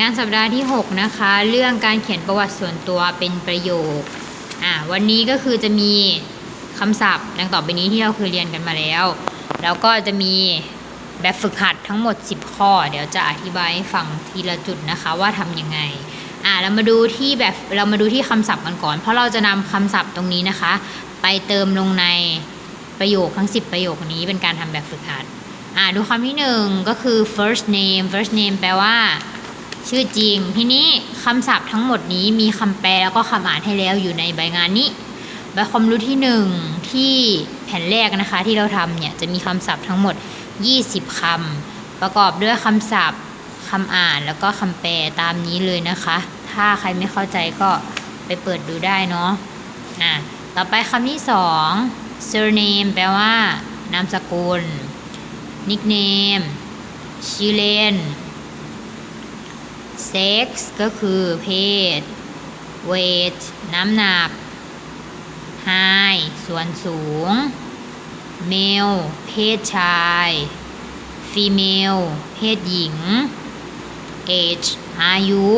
งานสัปดาห์ที่ 6 นะคะ เรื่องการเขียนประวัติส่วนตัวเป็นประโยคอ่าวันนี้ก็คือจะมีคำศัพท์ดังต่อไปนี้ที่เราเคยเรียนกันมาแล้ว แล้วก็จะมีแบบฝึกหัดทั้งหมด 10 ข้อ เดี๋ยวจะอธิบายให้ฟังทีละจุดนะคะว่าทำยังไงอ่าเรามาดูที่แบบเรามาดูที่คำศัพท์กันก่อน เพราะเราจะนำคำศัพท์ตรงนี้นะคะ ไปเติมลงในประโยคทั้ง 10 ประโยคนี้เป็นการทำแบบฝึกหัดอ่าดูคำที่หนึ่งก็คือ first name first name แปลว่า ชื่อจริง ทีนี้คำศัพท์ทั้งหมดนี้มีคำแปลแล้วก็คำอ่านให้แล้วอยู่ในใบงานนี้ใบความรู้ที่หนึ่งที่แผ่นแรกนะคะที่เราทำเนี่ยจะมีคำศัพท์ทั้งหมด 20 คำประกอบด้วยคำศัพท์คำอ่านแล้วก็คำแปลตามนี้เลยนะคะ ถ้าใครไม่เข้าใจก็ไปเปิดดูได้เนาะอะต่อไปคำที่สอง surname แปลว่านามสกุล nickname ชื่อเล่น sex ก็คือเพศ weight น้ำหนัก high ส่วนสูง male เพศชาย female เพศหญิง age อายุ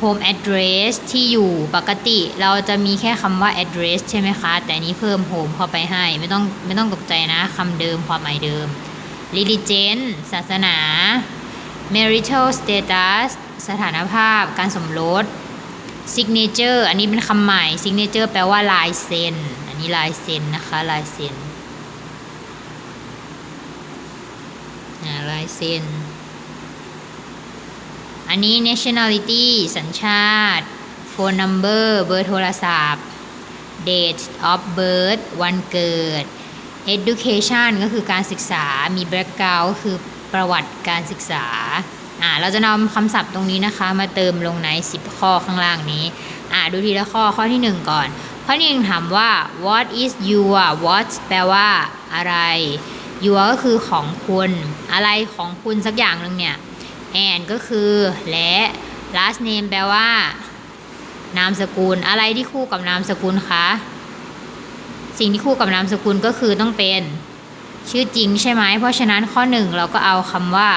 home address ที่อยู่ปกติเราจะมีแค่คำว่า address ใช่ไหมคะ แต่นี้เพิ่ม home เข้าไปให้ ไม่ต้องไม่ต้องตกใจนะคำเดิมความหมายเดิม religion ศาสนา marital status สถานภาพ การสมรส signature อันนี้เป็นคำใหม่ signature แปลว่าลายเซ็น อันนี้ลายเซ็นนะคะ ลายเซ็นลายเซ็น อันนี้ nationality สัญชาติ phone number เบอร์โทรศัพท์ date of birth วันเกิด education ก็คือการศึกษา มี background คือ ประวัติการศึกษาอ่าเราจะนำคำศัพท์ตรงนี้นะคะ มาเติมลงใน 10 ข้อข้างล่างนี้อ่าดูทีละข้อข้อที่ 1 ก่อน ข้อที่หนึ่งถามว่า what is your what แปลว่าอะไร your ก็คือของคุณ อะไรของคุณสักอย่างหนึ่งเนี่ย and ก็คือและ last name แปลว่า นามสกุล อะไรที่คู่กับนามสกุลคะ สิ่งที่คู่กับนามสกุลก็คือต้องเป็น ชื่อจริงใช่ไหม เพราะฉะนั้นข้อหนึ่งเราก็เอาคำว่า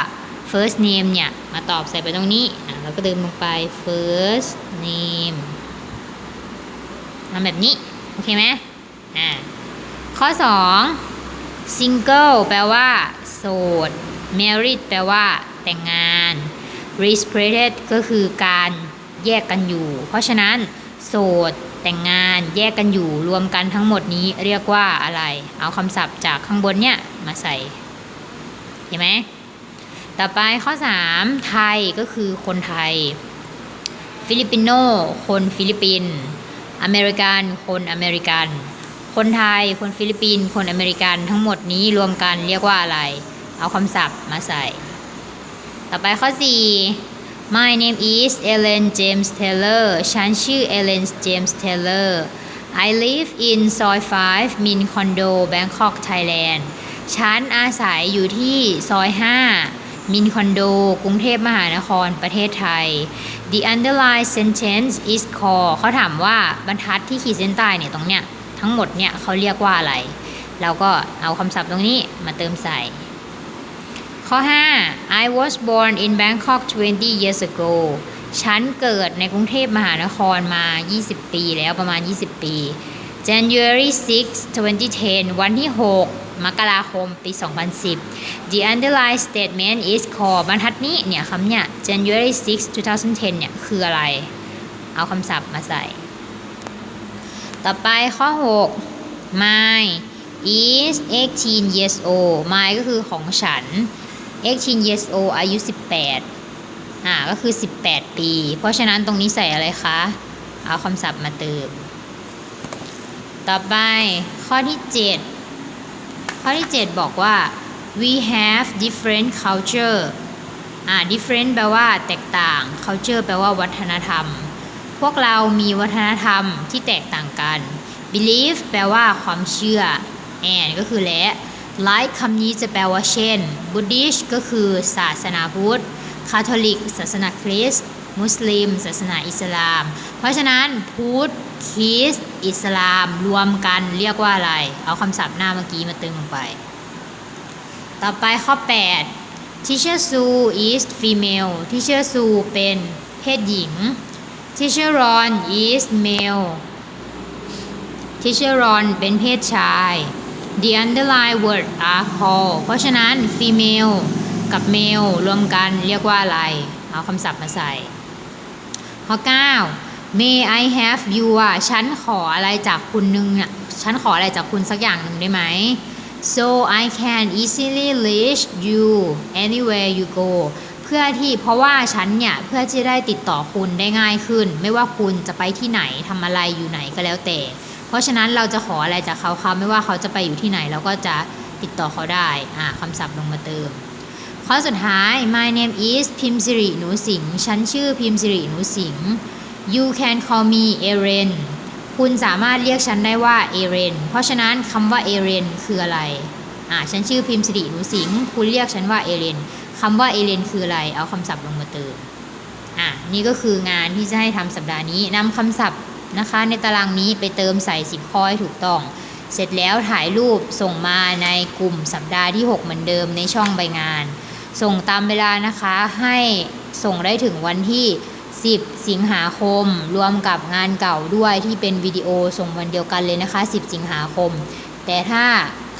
first name เนี่ย มาตอบใส่ไปตรงนี้อะเราก็เดินลงไป first name ทำแบบนี้ โอเคไหมอ่าข้อ 2 single แปลว่า โสด married แปลว่า แต่งงาน separated ก็คือการแยกกันอยู่ เพราะฉะนั้น โสด แต่งงานแยกกันอยู่รวมกันทั้งหมดนี้เรียกว่าอะไร เอาคำศัพท์จากข้างบนเนี่ยมาใส่เห็นไหมต่อไปข้อ 3 ไทยก็คือคนไทย ฟิลิปปินโน คนฟิลิปปินอเมริกันคนอเมริกัน คนไทย คนฟิลิปปินคนอเมริกันทั้งหมดนี้รวมกันเรียกว่าอะไร เอาคำศัพท์มาใส่ ต่อไปข้อ 4 My name is Ellen James Taylor ฉันชื่อ Ellen James Taylor I live in ซอย5 Min Condo Bangkok Thailand ฉันอาศัยอยู่ที่ซอย 5 มินคอนโด กรุงเทพมหานคร ประเทศไทย The underlined sentence is called เขาถามว่าบรรทัดที่ขีดเส้นใต้เนี่ยตรงเนี้ย ทั้งหมดเนี่ยเขาเรียกว่าอะไร เราก็เอาคำศัพท์ตรงนี้มาเติมใส่ ข้อ 5 I was born in Bangkok 20 years ago ฉันเกิดในกรุงเทพมหานครมา 20 ปีแล้วประมาณ 20 ปี January 6 2010 วันที่ 6 มกราคม ปี 2010 The underlying statement is called บรรทัดนี้เนี่ยคำเนี่ย January 6 2010 เนี่ย คืออะไร เอาคำศัพท์มาใส่ ต่อไปข้อ 6 My is 18 years old My ก็คือของฉัน 18 years old อายุ 18 อ่า ก็คือ 18 ปี เพราะฉะนั้นตรงนี้ใส่อะไรคะ เอาคำศัพท์มาเติม ต่อไปข้อที่ 7 ข้อที่ 7 บอกว่า we have different culture อ่า different แปลว่าแตกต่าง culture แปลว่าวัฒนธรรม พวกเรามีวัฒนธรรมที่แตกต่างกัน belief แปลว่าความเชื่อ and ก็คือและ like คำนี้จะแปลว่าเช่น Buddhist ก็คือศาสนาพุทธ Catholic ศาสนาคริสต์ มุสลิม ศาสนาอิสลาม เพราะฉะนั้นพุทธคริสต์อิสลาม รวมกันเรียกว่าอะไร เอาคำศัพท์หน้าเมื่อกี้มาเติมลงไป ต่อไปข้อ 8 Teacher Sue is female Teacher Sue เป็นเพศหญิง Teacher Ron is male Teacher Ron เป็นเพศชาย The underlined word are called เพราะฉะนั้น female กับ male รวมกันเรียกว่าอะไร เอาคำศัพท์มาใส่ ข้อ 9 May I have you อะฉันขออะไรจากคุณนึงอะฉันขออะไรจากคุณสักอย่างหนึ่งได้ไหม so I can easily reach you anywhere you go เพื่อที่เพราะว่าฉันเนี่ย เพื่อที่ได้ติดต่อคุณได้ง่ายขึ้น ไม่ว่าคุณจะไปที่ไหนทำอะไรอยู่ไหนก็แล้วแต่ เพราะฉะนั้นเราจะขออะไรจากเขาเขาไม่ว่าเขาจะไปอยู่ที่ไหนเราก็จะติดต่อเขาได้อ่าคำศัพท์ลงมาเติมข้อสุดท้าย my name is พิมสิริหนูสิงฉันชื่อพิมสิริหนูสิง you can call me Aaron คุณสามารถเรียกฉันได้ว่าเอเรน เพราะฉะนั้นคำว่าเอเรนคืออะไร อ่า ฉันชื่อพิมพ์สิริหนูสิง คุณเรียกฉันว่าเอเรนคำว่าเอเรนคืออะไร เอาคำศัพท์ลงมาเติม อะนี่ก็คืองานที่จะให้ทำสัปดาห์นี้นำคำศัพท์ นะคะ ในตารางนี้ไปเติมใส่สิบข้อให้ถูกต้อง เสร็จแล้วถ่ายรูปส่งมาในกลุ่มสัปดาห์ที่ 6 เหมือนเดิมในช่องใบงาน ส่งตามเวลานะคะให้ส่งได้ถึงวันที่ 10 สิงหาคม รวมกับงานเก่าด้วยที่เป็นวิดีโอส่งวันเดียวกันเลยนะคะ 10 สิงหาคม แต่ถ้า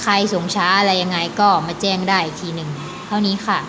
ใครส่งช้าอะไรยังไงก็มาแจ้งได้อีกทีหนึ่ง เท่านี้ค่ะ